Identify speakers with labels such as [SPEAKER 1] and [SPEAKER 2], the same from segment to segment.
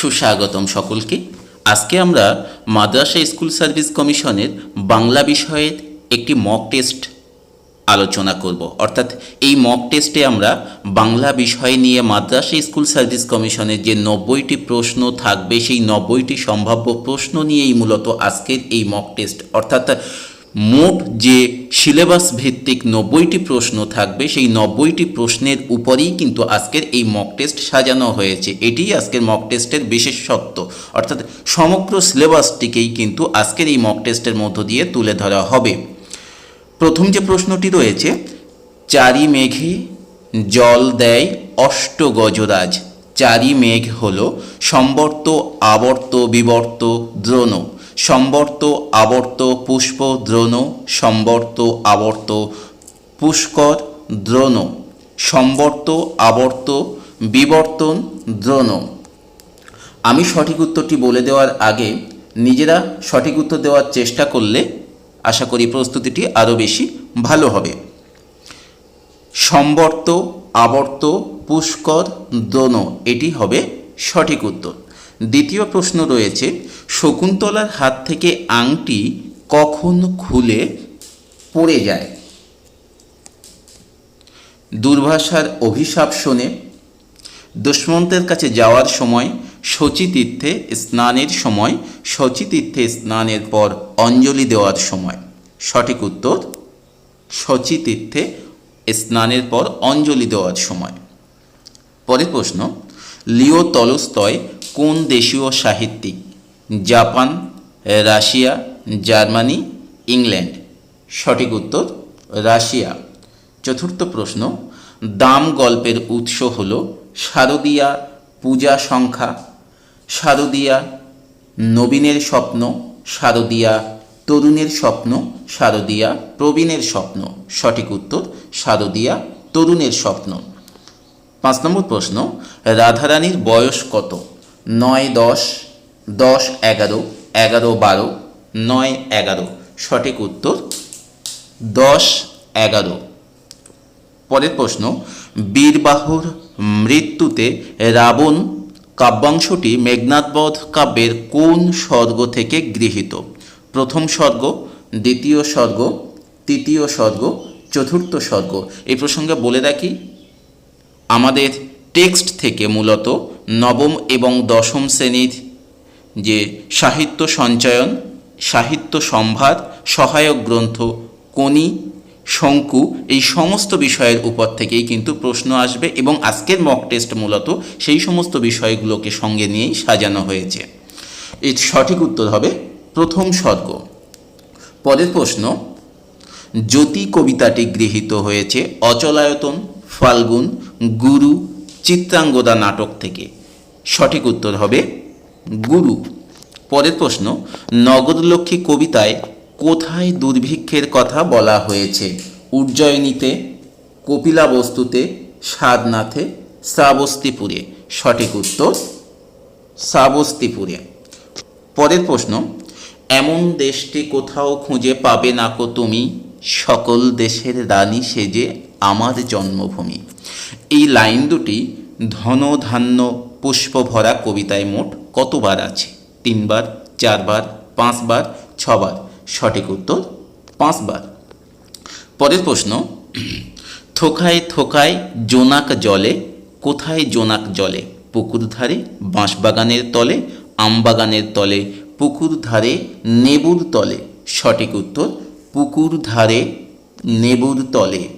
[SPEAKER 1] সুস্বাগতম সকলকে। আজকে আমরা মাদ্রাসা স্কুল সার্ভিস কমিশনের বাংলা বিষয়ের একটি মক টেস্ট আলোচনা করব। অর্থাৎ এই মক টেস্টে আমরা বাংলা বিষয় নিয়ে মাদ্রাসা স্কুল সার্ভিস কমিশনের যে নব্বইটি প্রশ্ন থাকবে, সেই নব্বইটি সম্ভাব্য প্রশ্ন নিয়েই মূলত আজকের এই মক টেস্ট অর্থাৎ মোট যে সিলেবাস ভিত্তিক নব্বইটি প্রশ্ন থাকবে, সেই নব্বইটি প্রশ্নের উপরেই কিন্তু আজকের এই মক টেস্ট সাজানো হয়েছে। এটিই আজকের মক টেস্টের বিশেষত্ব। অর্থাৎ সমগ্র সিলেবাসটিকেই কিন্তু আজকের এই মক টেস্টের মধ্য দিয়ে তুলে ধরা হবে। প্রথম যে প্রশ্নটি রয়েছে, চারি মেঘে জল দেয় অষ্ট গজরাজ। চারি মেঘ হল সম্বর্ত, আবর্ত, বিবর্ত, দ্রোণ। সম্বর্ত আবর্ত পুষ্প দ্রোণ, সম্বর্ত আবর্ত পুষ্কর দ্রোণ, সম্বর্ত আবর্ত বিবর্তন দ্রোণ। আমি সঠিক উত্তরটি বলে দেওয়ার আগে নিজেরা সঠিক উত্তর দেওয়ার চেষ্টা করলে আশা করি প্রস্তুতিটি আরও বেশি ভালো হবে। সম্বর্ত আবর্ত পুষ্কর দ্রোণ, এটি হবে সঠিক উত্তর। দ্বিতীয় প্রশ্ন রয়েছে, শকুন্তলার হাত থেকে আংটি কখন খুলে পড়ে যায়? দুর্ভাষার অভিশাপ শোনে, দুষ্মন্তের কাছে যাওয়ার সময় শচীতীর্থে স্নানের সময় শচীতীর্থে স্নানের পর অঞ্জলি দেওয়ার সময়। সঠিক উত্তর শচীতীর্থে স্নানের পর অঞ্জলি দেওয়ার সময়। পরের প্রশ্ন, লিও তলস্তয় কোন দেশীয় সাহিত্যিক? Japan, Russia, Germany, England? সঠিক উত্তর, রাশিয়া। চতুর্থ প্রশ্ন, দাম গল্পের উৎস হল শারদীয়া পূজা সংখ্যা, শারদীয়া নবীনের স্বপ্ন, শারদীয়া তরুণের স্বপ্ন, শারদীয়া প্রবীণের স্বপ্ন। সঠিক উত্তর, শারদীয়া তরুণের স্বপ্ন। পাঁচ নম্বর প্রশ্ন, রাধারানীর বয়স কত? নয় দশ দশ এগারো এগারো বারো, নয় এগারো। সঠিক উত্তর দশ এগারো। পরের প্রশ্ন, বীরবাহুর মৃত্যুতে রাবণ কাব্যাংশটি মেঘনাথবধ কাব্যের কোন স্বর্গ থেকে গৃহীত? প্রথম স্বর্গ, দ্বিতীয় স্বর্গ, তৃতীয় স্বর্গ, চতুর্থ স্বর্গ। এই প্রসঙ্গে বলে রাখি, আমাদের টেক্সট থেকে মূলত নবম এবং দশম শ্রেণির যে সাহিত্য সঞ্চয়ন, সাহিত্য সম্ভার, সহায়ক গ্রন্থ কোনি শঙ্কু, এই সমস্ত বিষয়ের উপর থেকেই কিন্তু প্রশ্ন আসবে এবং আজকের মক টেস্ট মূলত সেই সমস্ত বিষয়গুলোকে সঙ্গে নিয়েই সাজানো হয়েছে। এর সঠিক উত্তর হবে প্রথম স্বর্গ। পরের প্রশ্ন, জ্যোতি কবিতাটি গৃহীত হয়েছে অচলায়তন, ফাল্গুন, গুরু, চিত্রাঙ্গদা নাটক থেকে। সঠিক উত্তর হবে গুরু। পরের প্রশ্ন, নগরলক্ষ্মী কবিতায় কোথায় দুর্ভিক্ষের কথা বলা হয়েছে? উজ্জয়িনীতে, কপিলাবস্তুতে সারনাথে শ্রাবস্তিপুরে। সঠিক উত্তর, শ্রাবস্তিপুরে। পরের প্রশ্ন, এমন দেশটি কোথাও খুঁজে পাবে না কো তুমি? সকল দেশের রানী সেজে আমার জন্মভূমি। এই লাইন দুটি ধন ধান্য পুষ্প ভরা কবিতায় মোট কতবার আছে? তিনবার, চারবার, পাঁচবার, ছবার? সঠিক উত্তর, পাঁচবার। পরের প্রশ্ন, থোকায় থোকায় জোনাক জলে, কোথায় জোনাক জলে? পুকুর ধারে, বাঁশবাগানের তলে, আমবাগানের তলে, পুকুর ধারে, নেবুর তলে। সঠিক উত্তর, পুকুর ধারে, নেবুর তলে।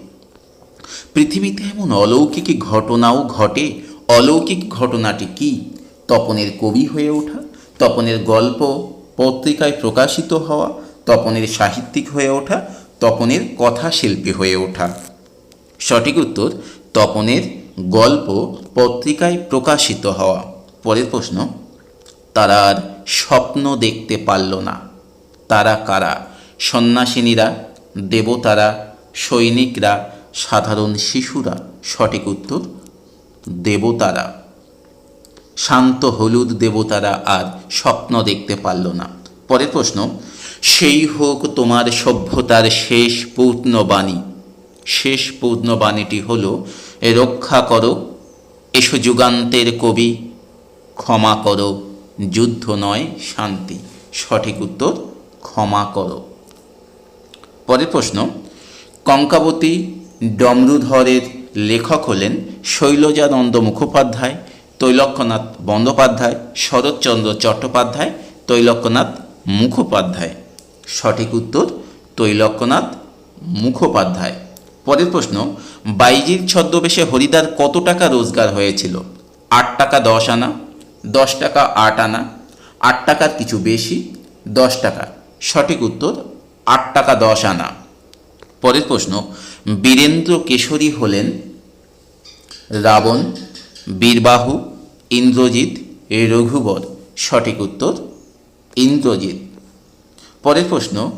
[SPEAKER 1] পৃথিবীতে এমন অলৌকিক ঘটনাও ঘটে অলৌকিক ঘটনাটি কি? তপনের কবি হয়ে ওঠা, তপনের গল্প পত্রিকায় প্রকাশিত হওয়া, তপনের সাহিত্যিক হয়ে ওঠা, তপনের কথা শিল্পী হয়ে ওঠা। সঠিক উত্তর, তপনের গল্প পত্রিকায় প্রকাশিত হওয়া। পরের প্রশ্ন তারা আর স্বপ্ন দেখতে পারল না। তারা কারা? সন্ন্যাসিনীরা, দেবতারা, সৈনিকরা, সাধারণ শিশুরা? সঠিক উত্তর দেবতারা। শান্ত হলুদ দেবতারা আর স্বপ্ন দেখতে পারল না। পরের প্রশ্ন, সেই হোক তোমার সভ্যতার শেষ পূর্ণবাণী। শেষ পূর্ণবাণীটি হল, রক্ষা করো, এসো যুগান্তের কবি, ক্ষমা করো, যুদ্ধ নয়, শান্তি। সঠিক উত্তর, ক্ষমা করো। পরের প্রশ্ন, কঙ্কাবতী ডমরুধরের লেখক হলেন শৈলজানন্দ মুখোপাধ্যায় তৈলক্যনাথ বন্দ্যোপাধ্যায়, শরৎচন্দ্র চট্টোপাধ্যায় তৈলক্যনাথ মুখোপাধ্যায়। সঠিক উত্তর তৈলক্যনাথ মুখোপাধ্যায়। পরের প্রশ্ন, বাইজির ছদ্মবেশে হরিদার কত টাকা রোজগার হয়েছিল? আট টাকা দশ আনা, দশ টাকা আট আনা, আট টাকার কিছু বেশি, দশ টাকা। সঠিক উত্তর, আট টাকা দশ আনা। পরের প্রশ্ন, বীরেন্দ্র কেশরী হলেন রাবণ, বীরবাহু, ইন্দ্রজিৎ, রঘুবর। সঠিক উত্তর, ইন্দ্রজিৎ। পরের প্রশ্ন,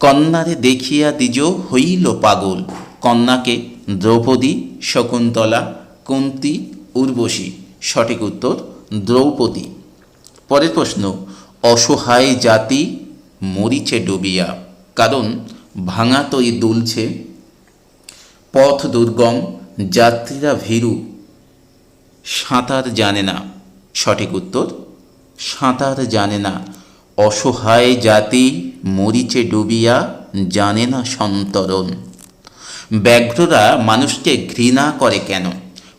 [SPEAKER 1] কন্যারে দেখিয়া দ্বিজ হইল পাগল। কন্যাকে দ্রৌপদী, শকুন্তলা, কুন্তি, উর্বশী। সঠিক উত্তর, দ্রৌপদী। পরের প্রশ্ন, অসহায় জাতি মরিচে ডুবিয়া। কারণ ভাঙা তৈ দুলছে। পথ দুর্গম, যাত্রীরা ভীরু। সাঁতার জানে না। সঠিক উত্তর, সাঁতার জানে না। অসহায় জাতি মরিচে ডুবিয়া জানে না সন্তরণ। ব্যাঘ্ররা মানুষকে ঘৃণা করে কেন?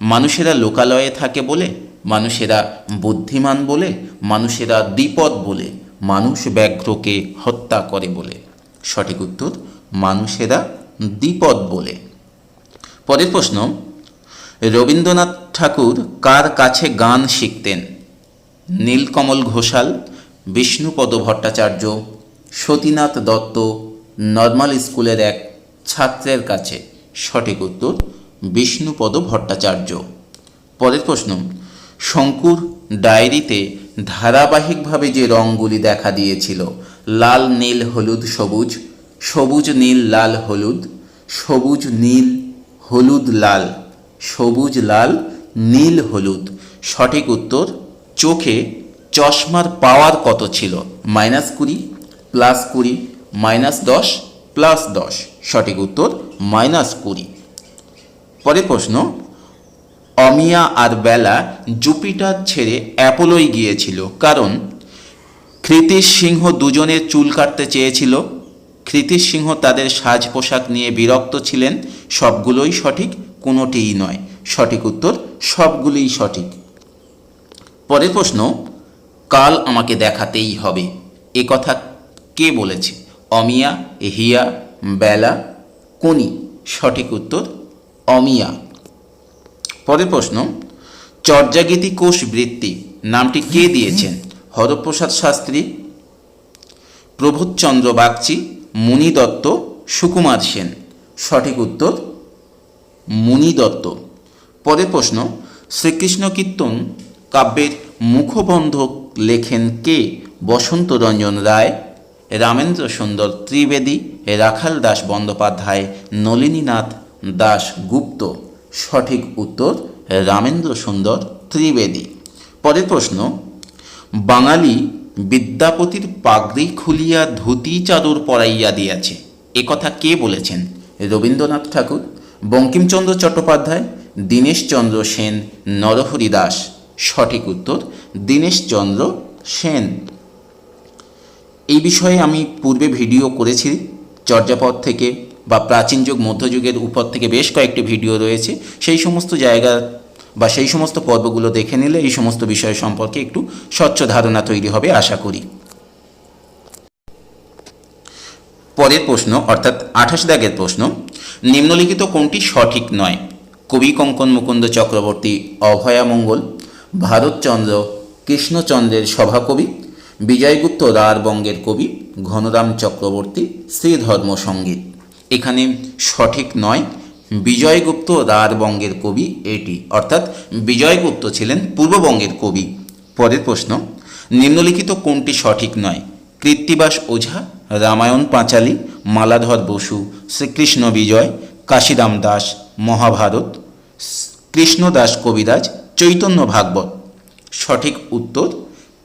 [SPEAKER 1] মানুষেরা লোকালয়ে থাকে বলে, মানুষেরা বুদ্ধিমান বলে, মানুষেরা দ্বিপদ বলে, মানুষ ব্যাঘ্রকে হত্যা করে বলে। সঠিক উত্তর মানুষেরা দ্বিপদ বলে। পরের প্রশ্ন, রবীন্দ্রনাথ ঠাকুর কার কাছে গান শিখতেন? নীলকমল ঘোষাল, বিষ্ণুপদ ভট্টাচার্য, সতীনাথ দত্ত, নর্মাল স্কুলের এক ছাত্রের কাছে? সঠিক উত্তর, বিষ্ণুপদ ভট্টাচার্য। পরের প্রশ্ন, শঙ্কুর ডায়েরিতে ধারাবাহিকভাবে যে রঙগুলি দেখা দিয়েছিল লাল, নীল, হলুদ, সবুজ। সবুজ, নীল, লাল, হলুদ। সবুজ, নীল, হলুদ, লাল। সবুজ, লাল, নীল, হলুদ। সঠিক উত্তর, চোখে চশমার পাওয়ার কত ছিল? মাইনাস কুড়ি, প্লাস কুড়ি, মাইনাস দশ, প্লাস দশ। সঠিক উত্তর, মাইনাস কুড়ি। পরের প্রশ্ন, অমিয়া আর বেলা জুপিটার ছেড়ে অ্যাপোলোয় গিয়েছিল। কারণ কৃতিশ সিংহ দুজনের চুল কাটতে চেয়েছিল। কৃতিশ সিংহ তাদের সাজ পোশাক নিয়ে বিরক্ত ছিলেন। সবগুলোই সঠিক, কোনোটিই নয়। সঠিক উত্তর, সবগুলোই সঠিক। পরের প্রশ্ন, কাল আমাকে দেখাতেই হবে। এ কথা কে বলেছে? অমিয়া হিয়া বেলা, কোনি। সঠিক উত্তর, অমিয়া। পরের প্রশ্ন, চর্যাগীতি কোষ বৃত্তি, নামটি কে দিয়েছেন? হরপ্রসাদ শাস্ত্রী প্রবোধচন্দ্র বাগচি, মুনি দত্ত, সুকুমার সেন। সঠিক উত্তর, মুনি দত্ত। পরের প্রশ্ন, শ্রীকৃষ্ণ কীর্তন কাব্যের মুখবন্ধক লেখেন কে? বসন্ত রঞ্জন রায়, রামেন্দ্র সুন্দর ত্রিবেদী, রাখাল দাস বন্দ্যোপাধ্যায়, নলিনীনাথ দাস গুপ্ত। সঠিক উত্তর, রামেন্দ্র সুন্দর ত্রিবেদী। পরের প্রশ্ন বাঙালি বিদ্যাপতির পাগড়ি খুলিয়া ধুতি চাদর পরাইয়া দিয়াছে। এ কথা কে বলেছেন? রবীন্দ্রনাথ ঠাকুর, বঙ্কিমচন্দ্র চট্টোপাধ্যায়, দীনেশচন্দ্র সেন, নরহরি দাস। সঠিক উত্তর, দীনেশচন্দ্র সেন। এই বিষয়ে আমি পূর্বে ভিডিও করেছি। চর্যাপদ থেকে বা প্রাচীন যুগ মধ্যযুগের উপর থেকে বেশ কয়েকটি ভিডিও রয়েছে। সেই সমস্ত জায়গা বা সেই সমস্ত পর্বগুলো দেখে নিলে এই সমস্ত বিষয় সম্পর্কে একটু স্বচ্ছ ধারণা তৈরি হবে, আশা করি। পরের প্রশ্ন, অর্থাৎ আঠাশ দাগের প্রশ্ন, নিম্নলিখিত কোনটি সঠিক নয়? কবি কঙ্কন মুকুন্দ চক্রবর্তী অভয়ামঙ্গল ভারতচন্দ্র, কৃষ্ণচন্দ্রের সভাকবি, বিজয়গুপ্ত রার বঙ্গের কবি, ঘনরাম চক্রবর্তী শ্রীধর্ম সংগীত এখানে সঠিক নয় বিজয়গুপ্ত রার বঙ্গের কবি এটি। অর্থাৎ বিজয়গুপ্ত ছিলেন পূর্ববঙ্গের কবি। পরের প্রশ্ন, নিম্নলিখিত কোনটি সঠিক নয়? কৃত্তিবাস ওঝা, রামায়ণ পাঁচালী, মালাধর বসু, শ্রীকৃষ্ণ বিজয় কাশিরাম দাস, মহাভারত, কৃষ্ণদাস কবিরাজ, চৈতন্য ভাগবত। সঠিক উত্তর,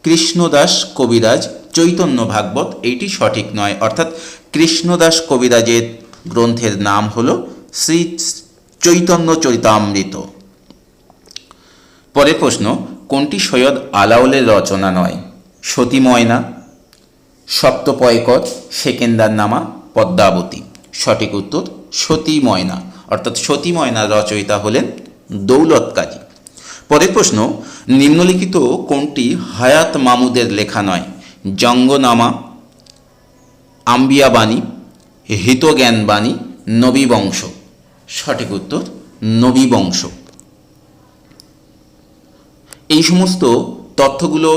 [SPEAKER 1] কৃষ্ণদাস কবিরাজ, চৈতন্য ভাগবত। এইটি সঠিক নয়। অর্থাৎ কৃষ্ণদাস কবিরাজের গ্রন্থের নাম হল শ্রী চৈতন্য চরিতামৃত। পরের প্রশ্ন, কোনটি সৈয়দ আলাউলের রচনা নয়? সতী ময়না, সপ্তপয়কর, সেকেন্দার নামা, পদ্মাবতী। সঠিক উত্তর, সতী ময়না। অর্থাৎ সতী ময়নার রচয়িতা হলেন দৌলত কাজী। পরের প্রশ্ন, নিম্নলিখিত কোনটি হায়াত মামুদের লেখা নয়? জঙ্গনামা আম্বিয়া বাণী হিতজ্ঞান বাণী নবী বংশ সঠিক উত্তর, নবী বংশ। এই সমস্ত তথ্যগুলো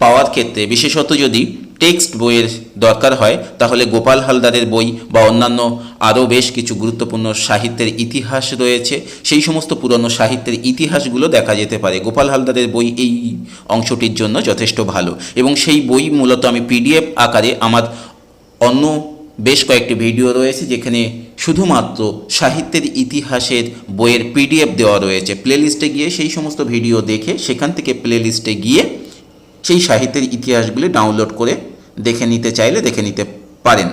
[SPEAKER 1] পাওয়ার ক্ষেত্রে, বিশেষত যদি টেক্সট বইয়ের দরকার হয়, তাহলে গোপাল হালদারের বই বা অন্যান্য আরও বেশ কিছু গুরুত্বপূর্ণ সাহিত্যের ইতিহাস রয়েছে। সেই সমস্ত পুরনো সাহিত্যের ইতিহাসগুলো দেখা যেতে পারে। গোপাল হালদারের বই এই অংশটির জন্য যথেষ্ট ভালো। এবং সেই বই মূলত আমি পিডিএফ আকারে আমার অন্য বেশ কয়েকটি ভিডিও রয়েছে, যেখানে শুধুমাত্র সাহিত্যের ইতিহাসের বইয়ের পিডিএফ দেওয়া রয়েছে। প্লেলিস্টে গিয়ে সেই সমস্ত ভিডিও দেখে সেখান থেকে প্লেলিস্টে গিয়ে সেই সাহিত্যের ইতিহাসগুলি ডাউনলোড করে দেখে নিতে চাইলে দেখে নিতে পারেন।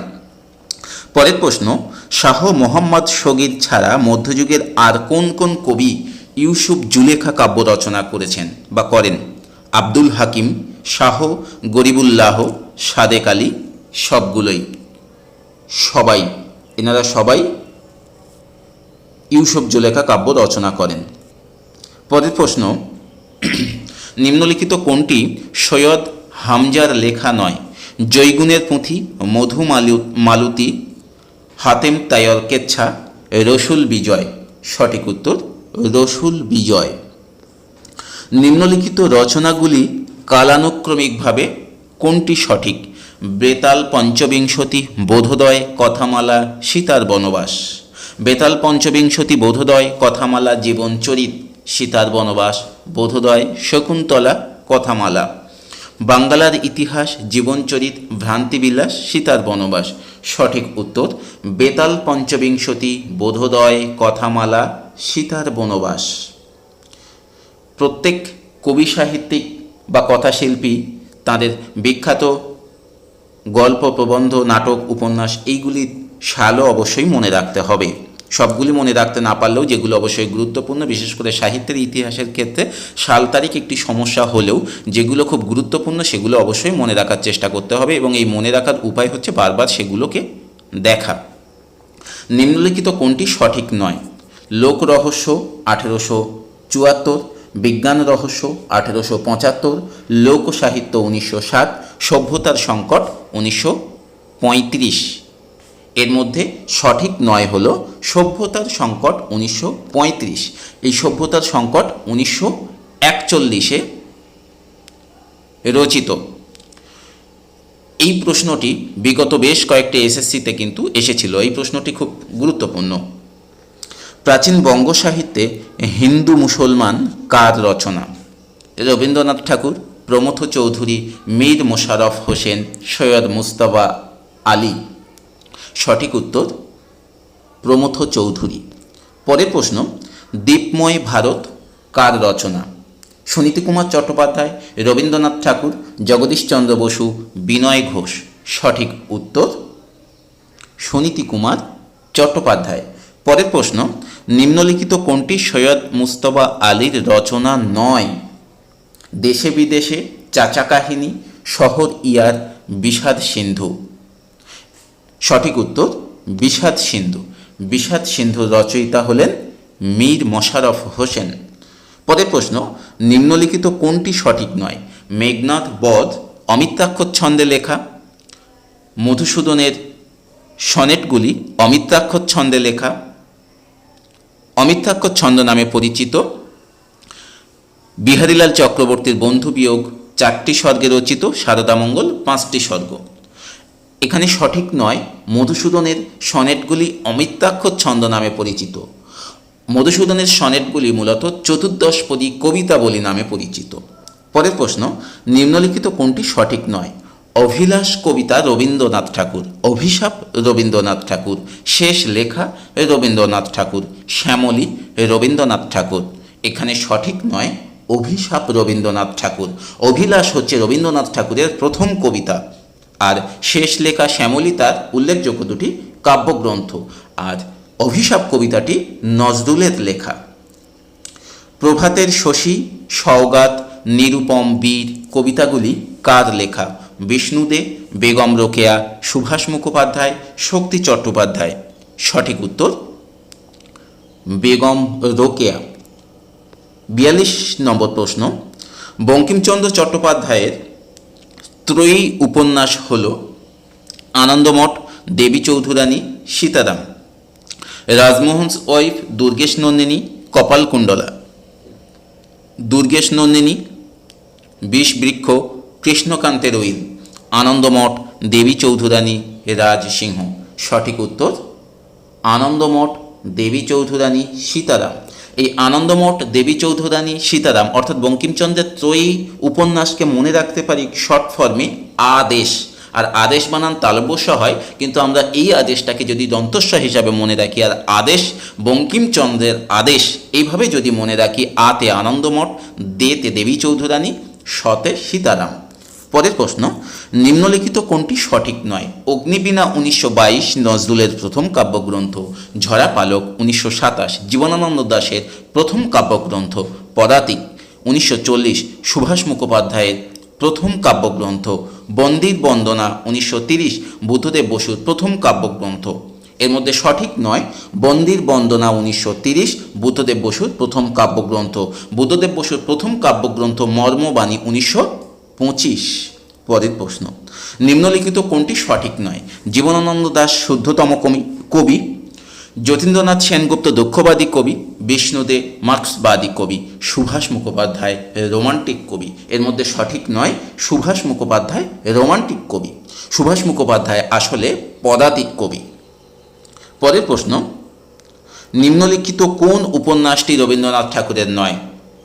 [SPEAKER 1] পরের প্রশ্ন, শাহ মোহাম্মদ শগীর ছাড়া মধ্যযুগের আর কোন কোন কবি ইউসুফ জুলেখা কাব্য রচনা করেছেন বা করেন? আব্দুল হাকিম, শাহ গরিবুল্লাহ, সাদেক আলী, সবগুলোই। সবাই। এনারা সবাই ইউসুফ জুলেখা কাব্য রচনা করেন। পরের প্রশ্ন, নিম্নলিখিত কোনটি সৈয়দ হামজার লেখা নয়? জৈগুনের পুঁথি, মধু মালু মালতী, হাতেম তায়র কেচ্ছা, রসুল বিজয়। সঠিক উত্তর, রসুল বিজয়। নিম্নলিখিত রচনাগুলি কালানুক্রমিকভাবে কোনটি সঠিক? বেতাল পঞ্চবিংশতি বোধোদয় কথামালা সীতার বনবাস। বেতাল পঞ্চবিংশতি বোধোদয় কথামালা জীবনচরিত সীতার বনবাস। বোধোদয় শকুন্তলা কথামালা। বাঙ্গালার ইতিহাস জীবনচরিত ভ্রান্তিবিলাস, সীতার বনবাস। সঠিক উত্তর, বেতাল পঞ্চবিংশতি বোধোদয় কথামালা সীতার বনবাস। প্রত্যেক কবি সাহিত্যিক বা কথাশিল্পী তাদের বিখ্যাত গল্প, প্রবন্ধ, নাটক, উপন্যাস, এইগুলি সালও অবশ্যই মনে রাখতে হবে। সবগুলি মনে রাখতে না পারলেও যেগুলো অবশ্যই গুরুত্বপূর্ণ, বিশেষ করে সাহিত্যের ইতিহাসের ক্ষেত্রে সাল তারিখ একটি সমস্যা হলেও যেগুলো খুব গুরুত্বপূর্ণ সেগুলো অবশ্যই মনে রাখার চেষ্টা করতে হবে এবং এই মনে রাখার উপায় হচ্ছে বারবার সেগুলোকে দেখা। নিম্নলিখিত কোনটি সঠিক নয়? লোক রহস্য আঠেরোশো চুয়াত্তর বিজ্ঞান রহস্য আঠেরোশো পঁচাত্তর লোকসাহিত্য উনিশশো সাত, সভ্যতার সংকট উনিশশো পঁয়ত্রিশ। এর মধ্যে সঠিক নয় হল সভ্যতার সংকট উনিশশো পঁয়ত্রিশ। এই সভ্যতার সংকট উনিশশো একচল্লিশে রচিত। এই প্রশ্নটি বিগত বেশ কয়েকটি এসএসসিতে কিন্তু এসেছিল। এই প্রশ্নটি খুব গুরুত্বপূর্ণ। প্রাচীন বঙ্গ সাহিত্যে হিন্দু মুসলমান কার রচনা? রবীন্দ্রনাথ ঠাকুর, প্রমথ চৌধুরী, মীর মোশাররফ হোসেন, সৈয়দ মুস্তফা আলী। সঠিক উত্তর, প্রমথ চৌধুরী। পরের প্রশ্ন, দীপময় ভারত কার রচনা? সুনীতি কুমার চট্টোপাধ্যায়, রবীন্দ্রনাথ ঠাকুর জগদীশচন্দ্র বসু, বিনয় ঘোষ। সঠিক উত্তর, সুনীতি কুমার চট্টোপাধ্যায়। পরের প্রশ্ন নিম্নলিখিত কোনটি? সৈয়দ মুস্তফা আলীর রচনা নয়। দেশে বিদেশে চাচা কাহিনী শহর ইয়ার, বিষাদ সিন্ধু। সঠিক উত্তর, বিষাদ সিন্ধু। বিষাদ সিন্ধুর রচয়িতা হলেন মীর মোশাররফ হোসেন। পরের প্রশ্ন, নিম্নলিখিত কোনটি সঠিক নয়? মেঘনাথ বধ অমিত্রাক্ষর ছন্দে লেখা। মধুসূদনের সনেটগুলি অমিত্রাক্ষর ছন্দে লেখা। অমিত্রাক্ষর ছন্দ নামে পরিচিত। বিহারীলাল চক্রবর্তীর বন্ধু বিয়োগ চারটি স্বর্গে রচিত শারদামঙ্গল পাঁচটি স্বর্গ। এখানে সঠিক নয়, মধুসূদনের সনেটগুলি অমিত্রাক্ষর ছন্দ নামে পরিচিত। মধুসূদনের সনেটগুলি মূলত চতুর্দশপদী কবিতাবলী নামে পরিচিত। পরের প্রশ্ন, নিম্নলিখিত কোনটি সঠিক নয়? অভিলাষ কবিতা রবীন্দ্রনাথ ঠাকুর, অভিশাপ রবীন্দ্রনাথ ঠাকুর, শেষ লেখা রবীন্দ্রনাথ ঠাকুর, শ্যামলী রবীন্দ্রনাথ ঠাকুর। এখানে সঠিক নয়, অভিশাপ রবীন্দ্রনাথ ঠাকুর। অভিলাষ হচ্ছে রবীন্দ্রনাথ ঠাকুরের প্রথম কবিতা। আর শেষ লেখা শ্যামলী তার উল্লেখযোগ্য দুটি কাব্যগ্রন্থ। আর অভিশাপ কবিতাটি নজরুলের লেখা। প্রভাতের শশী, সওগাত, নিরুপম বীর কবিতাগুলি কার লেখা? বিষ্ণুদে, বেগম রোকেয়া, সুভাষ মুখোপাধ্যায়, শক্তি চট্টোপাধ্যায়। সঠিক উত্তর, বেগম রোকেয়া। বিয়াল্লিশ নম্বর প্রশ্ন, বঙ্কিমচন্দ্র চট্টোপাধ্যায়ের ত্রয়ী উপন্যাস হল আনন্দমঠ, দেবী চৌধুরানী, সীতারাম। রাজমোহনস ওয়াইফ, দুর্গেশ নন্দিনী কপালকুণ্ডলা দুর্গেশ নন্দিনী, বিষবৃক্ষ, কৃষ্ণকান্তের উইল আনন্দমঠ দেবী চৌধুরানী রাজসিংহ সঠিক উত্তর, আনন্দমঠ দেবী চৌধুরানী সীতারাম। এই আনন্দমঠ দেবী চৌধুরানী সীতারাম, অর্থাৎ বঙ্কিমচন্দ্রের ত্রয়ী উপন্যাসকে মনে রাখতে পারি শর্ট ফর্মে আদেশ। আর আদেশ বানান তালব্যস্য হয়, কিন্তু আমরা এই আদেশটাকে যদি দন্তস্ব হিসাবে মনে রাখি, আর আদেশ বঙ্কিমচন্দ্রের আদেশ, এইভাবে যদি মনে রাখি, আতে আনন্দমঠ, দেতে দেবী চৌধুরানী, সতে সীতারাম। পরের প্রশ্ন, নিম্নলিখিত কোনটি সঠিক নয়? অগ্নিবীণা উনিশশো বাইশ, নজরুলের প্রথম কাব্যগ্রন্থ, ঝরা পালক উনিশশো সাতাশ, জীবনানন্দ দাশের প্রথম কাব্যগ্রন্থ, পদাতিক উনিশশো চল্লিশ, সুভাষ মুখোপাধ্যায়ের প্রথম কাব্যগ্রন্থ, বন্দির বন্দনা উনিশশো তিরিশ, বুদ্ধদেব বসুর প্রথম কাব্যগ্রন্থ। এর মধ্যে সঠিক নয়, বন্দির বন্দনা উনিশশো তিরিশ, বুদ্ধদেব বসুর প্রথম কাব্যগ্রন্থ, বুদ্ধদেব বসুর প্রথম কাব্যগ্রন্থ মর্মবাণী উনিশশো পঁচিশ পরের প্রশ্ন। নিম্নলিখিত কোনটি সঠিক নয়? জীবনানন্দ দাস শুদ্ধতম কবি কবি। যতীন্দ্রনাথ সেনগুপ্ত দক্ষবাদী কবি। বিষ্ণুদে মার্ক্সবাদী কবি। সুভাষ মুখোপাধ্যায় রোমান্টিক কবি। এর মধ্যে সঠিক নয়, সুভাষ মুখোপাধ্যায় রোমান্টিক কবি। সুভাষ মুখোপাধ্যায় আসলে পদাতিক কবি। পরের প্রশ্ন, নিম্নলিখিত কোন উপন্যাসটি রবীন্দ্রনাথ ঠাকুরের নয়?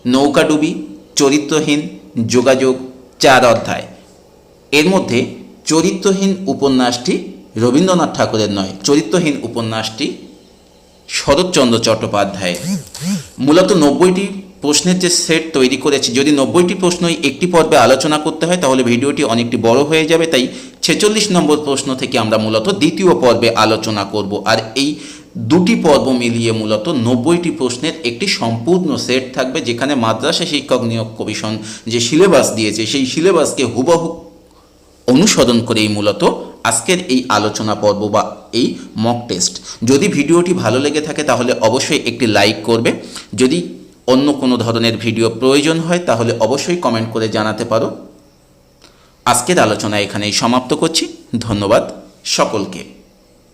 [SPEAKER 1] নৌকাডুবি, চরিত্রহীন, যোগাযোগ চার অধ্যায়। এর মধ্যে চরিত্রহীন উপন্যাসটি রবীন্দ্রনাথ ঠাকুরের নয়, চরিত্রহীন উপন্যাসটি শরৎচন্দ্র চট্টোপাধ্যায়ের। মূলত নব্বইটি প্রশ্নের যে সেট তৈরি করেছি, যদি নব্বইটি প্রশ্নই একটি পর্বে আলোচনা করতে হয়, তাহলে ভিডিওটি অনেকটি বড় হয়ে যাবে, তাই ছেচল্লিশ নম্বর প্রশ্ন থেকে আমরা মূলত দ্বিতীয় পর্বে আলোচনা করব, আর এই দুটি পর্ব মিলিয়ে মূলত নব্বইটি প্রশ্নের একটি সম্পূর্ণ সেট থাকবে, যেখানে মাদ্রাসা শিক্ষক নিয়োগ কমিশন যে সিলেবাস দিয়েছে, সেই সিলেবাসকে হুবহু অনুসরণ করেই মূলত আজকের এই আলোচনা পর্ব বা এই মক টেস্ট যদি ভিডিওটি ভালো লেগে থাকে, তাহলে অবশ্যই একটি লাইক করবে। যদি অন্য কোনো ধরনের ভিডিও প্রয়োজন হয়, তাহলে অবশ্যই কমেন্ট করে জানাতে পারো। আজকের আলোচনা এখানেই সমাপ্ত করছি। ধন্যবাদ সকলকে।